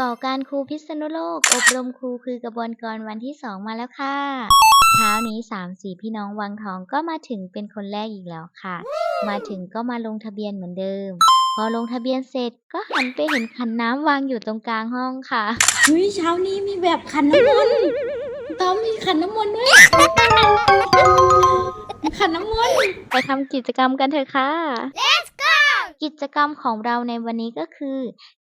ก่อการครูพิษณุโลก อบรมครูคือกระบวนกรวันที่2มาแล้วค่ะ เช้านี้3 4พี่น้องวังทองก็มาถึงเป็นคนแรกอีกแล้วค่ะ มาถึงก็มาลงทะเบียนเหมือนเดิม พอลงทะเบียนเสร็จก็หันไปเห็นขันน้ำวางอยู่ตรงกลางห้องค่ะเฮ้ยเช้านี้มีแบบขันน้ำมนต์ตอมมีขันน้ำมนต์ด้วยมีขันน้ำมนต์ไปทำกิจกรรมกันเถอะค่ะ Let's go กิจกรรมของเราในวันนี้ก็คือ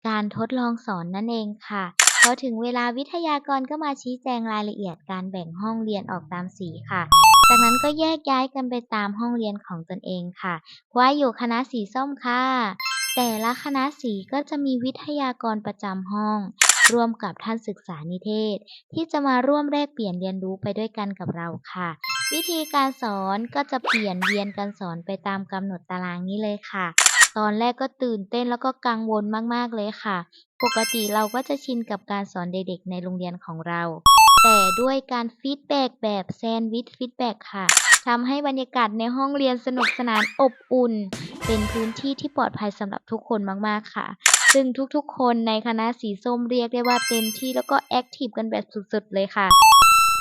การทดลองสอนนั่นเองค่ะพอถึงเวลาวิทยากรก็มาชี้แจงรายละเอียดการแบ่งห้องเรียนออกตามสีค่ะ จากนั้นก็แยกย้ายกันไปตามห้องเรียนของตนเองค่ะว่าอยู่คณะสีส้มค่ะ แต่ละคณะสีก็จะมีวิทยากรประจำห้อง ร่วมกับท่านศึกษานิเทศ ที่จะมาร่วมแลกเปลี่ยนเรียนรู้ไปด้วยกันกับเราค่ะ วิธีการสอนก็จะเปลี่ยนเวียนกันสอนไปตามกำหนดตารางนี้เลยค่ะ ตอนแรกก็ตื่นเต้นแล้วก็กังวลมากๆเลยค่ะ ปกติเราก็จะชินกับการสอนเด็กๆในโรงเรียนของเรา แต่ด้วยการฟีดแบ็กแบบแซนด์วิชฟีดแบ็กค่ะทำให้บรรยากาศในห้องเรียนสนุกสนานอบอุ่น เป็นพื้นที่ที่ปลอดภัยสำหรับทุกคนมากๆค่ะ ซึ่งทุกๆ คนในคณะสีส้มเรียกได้ว่าเต็มที่แล้วก็แอคทีฟกันแบบสุดๆเลยค่ะ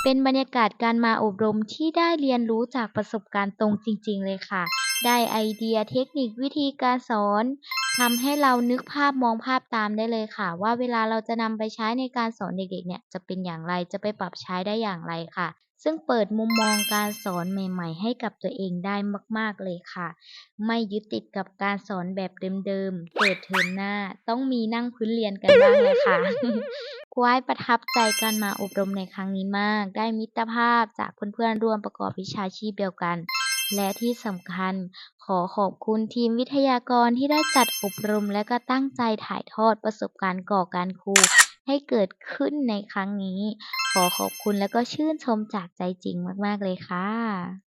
เป็นบรรยากาศการมาอบรมที่ได้เรียนรู้จากประสบการณ์ตรงจริง ๆ เลยค่ะ ได้ไอเดียเทคนิควิธีการสอนทำให้เรานึกภาพมองภาพตามได้เลยค่ะ ว่าเวลาเราจะนำไปใช้ในการสอนเด็กๆ เนี่ยจะเป็นอย่างไรจะไปปรับใช้ได้อย่างไรค่ะ ซึ่งเปิดมุมมองการสอนใหม่ ๆ ให้กับตัวเองได้มาก ๆเลยค่ะ ไม่ยึดติดกับการสอนแบบเดิมๆเปิดเทอมหน้า ต้องมีนั่งพื้นเรียนกันบ้างเลยค่ะครูอ้ายประทับใจการมาอบรมในครั้งนี้มาก ได้มิตรภาพจากเพื่อนๆร่วมประกอบวิชาชีพเดียวกัน และที่สำคัญขอขอบคุณทีมวิทยากรที่ได้จัดอบรมและก็ตั้งใจถ่ายทอดประสบการณ์ก่อการครูให้เกิดขึ้นในครั้งนี้ ขอขอบคุณและก็ชื่นชมจากใจจริงมาก ๆ เลยค่ะ